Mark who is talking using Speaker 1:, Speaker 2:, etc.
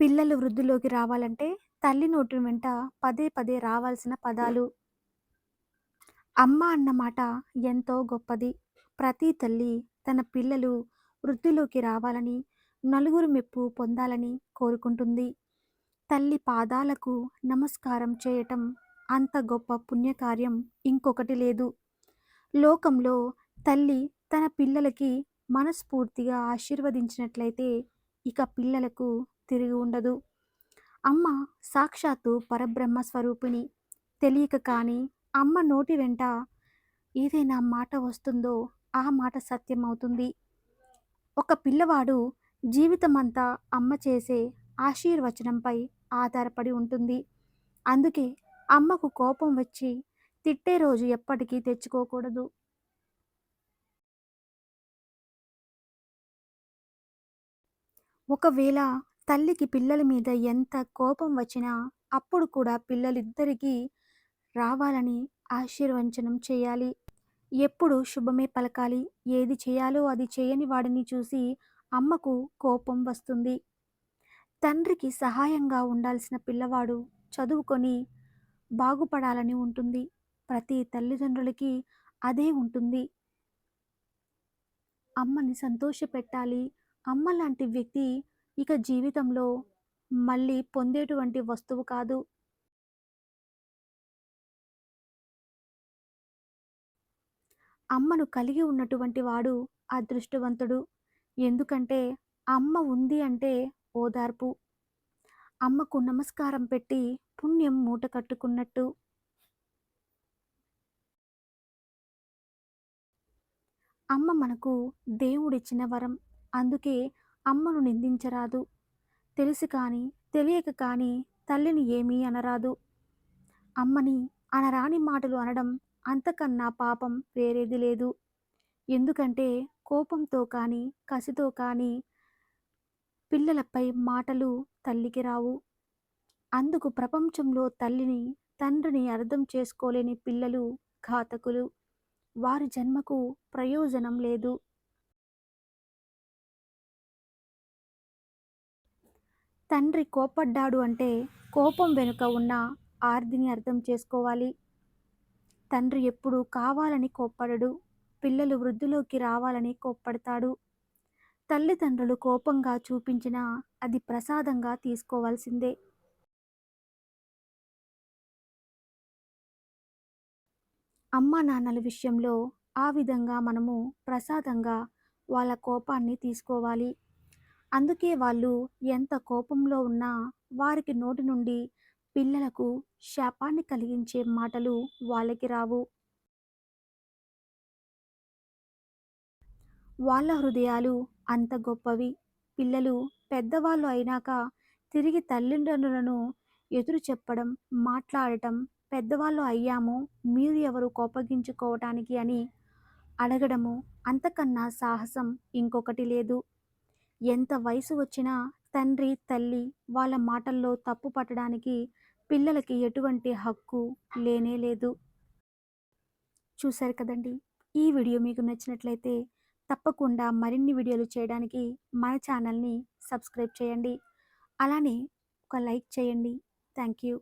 Speaker 1: పిల్లలు వృద్ధిలోకి రావాలంటే తల్లి నోటి వెంట పదే పదే రావాల్సిన పదాలు. అమ్మ అన్నమాట ఎంతో గొప్పది. ప్రతి తల్లి తన పిల్లలు వృద్ధిలోకి రావాలని నలుగురు మెప్పు పొందాలని కోరుకుంటుంది. తల్లి పాదాలకు నమస్కారం చేయటం అంత గొప్ప పుణ్యకార్యం ఇంకొకటి లేదు. లోకంలో తల్లి తన పిల్లలకి మనస్ఫూర్తిగా ఆశీర్వదించినట్లయితే ఇక పిల్లలకు తిరిగి ఉండదు. అమ్మ సాక్షాత్తు పరబ్రహ్మ స్వరూపిణి. తెలియక కానీ అమ్మ నోటి వెంట ఏదైనా మాట వస్తుందో ఆ మాట సత్యం అవుతుంది. ఒక పిల్లవాడు జీవితమంతా అమ్మ చేసే ఆశీర్వచనంపై ఆధారపడి ఉంటుంది. అందుకే అమ్మకు కోపం వచ్చి తిట్టే రోజు ఎప్పటికీ తెచ్చుకోకూడదు. ఒకవేళ తల్లికి పిల్లల మీద ఎంత కోపం వచ్చినా అప్పుడు కూడా పిల్లలిద్దరికీ రావాలని ఆశీర్వంచనం చేయాలి. ఎప్పుడు శుభమే పలకాలి. ఏది చేయాలో అది చేయని వాడిని చూసి అమ్మకు కోపం వస్తుంది. తండ్రికి సహాయంగా ఉండాల్సిన పిల్లవాడు చదువుకొని బాగుపడాలని ఉంటుంది. ప్రతి తల్లిదండ్రులకి అదే ఉంటుంది. అమ్మని సంతోషపెట్టాలి. అమ్మ లాంటి వ్యక్తి ఇక జీవితంలో మళ్ళీ పొందేటువంటి వస్తువు కాదు. అమ్మను కలిగి ఉన్నటువంటి వాడు అదృష్టవంతుడు. ఎందుకంటే అమ్మ ఉంది అంటే ఓదార్పు. అమ్మకు నమస్కారం పెట్టి పుణ్యం మూట కట్టుకున్నట్టు. అమ్మ మనకు దేవుడిచ్చిన వరం. అందుకే అమ్మను నిందించరాదు. తెలిసి కానీ తెలియక కానీ తల్లిని ఏమీ అనరాదు. అమ్మని అనరాని మాటలు అనడం అంతకన్నా పాపం వేరేది లేదు. ఎందుకంటే కోపంతో కానీ కసితో కానీ పిల్లలపై మాటలు తల్లికి రావు. అందుకు ప్రపంచంలో తల్లిని తండ్రిని అర్థం చేసుకోలేని పిల్లలు ఘాతకులు. వారి జన్మకు ప్రయోజనం లేదు. తండ్రి కోపడ్డాడు అంటే కోపం వెనుక ఉన్న ఆర్దిని అర్థం చేసుకోవాలి. తండ్రి ఎప్పుడు కావాలని కోప్పడడు పిల్లలు వృద్ధిలోకి రావాలని కోప్పడతాడు. తల్లిదండ్రులు కోపంగా చూపించినా అది ప్రసాదంగా తీసుకోవాల్సిందే. అమ్మా నాన్నల విషయంలో ఆ విధంగా మనము ప్రసాదంగా వాళ్ళ కోపాన్ని తీసుకోవాలి. అందుకే వాళ్ళు ఎంత కోపంలో ఉన్నా వారికి నోటి నుండి పిల్లలకు శాపాన్ని కలిగించే మాటలు వాళ్ళకి రావు. వాళ్ళ హృదయాలు అంత గొప్పవి. పిల్లలు పెద్దవాళ్ళు అయినాక తిరిగి తల్లిదండ్రులను ఎదురు చెప్పడం మాట్లాడటం పెద్దవాళ్ళు అయ్యాము మీరు ఎవరు కోపగించుకోవటానికి అని అడగడము అంతకన్నా సాహసం ఇంకొకటి లేదు. ఎంత వయసు వచ్చినా తండ్రి తల్లి వాళ్ళ మాటల్లో తప్పు పట్టడానికి పిల్లలకి ఎటువంటి హక్కు లేనే లేదు. చూశారు కదండి? ఈ వీడియో మీకు నచ్చినట్లయితే తప్పకుండా మరిన్ని వీడియోలు చేయడానికి మన ఛానల్ని సబ్స్క్రైబ్ చేయండి. అలానే ఒక లైక్ చేయండి. Thank you.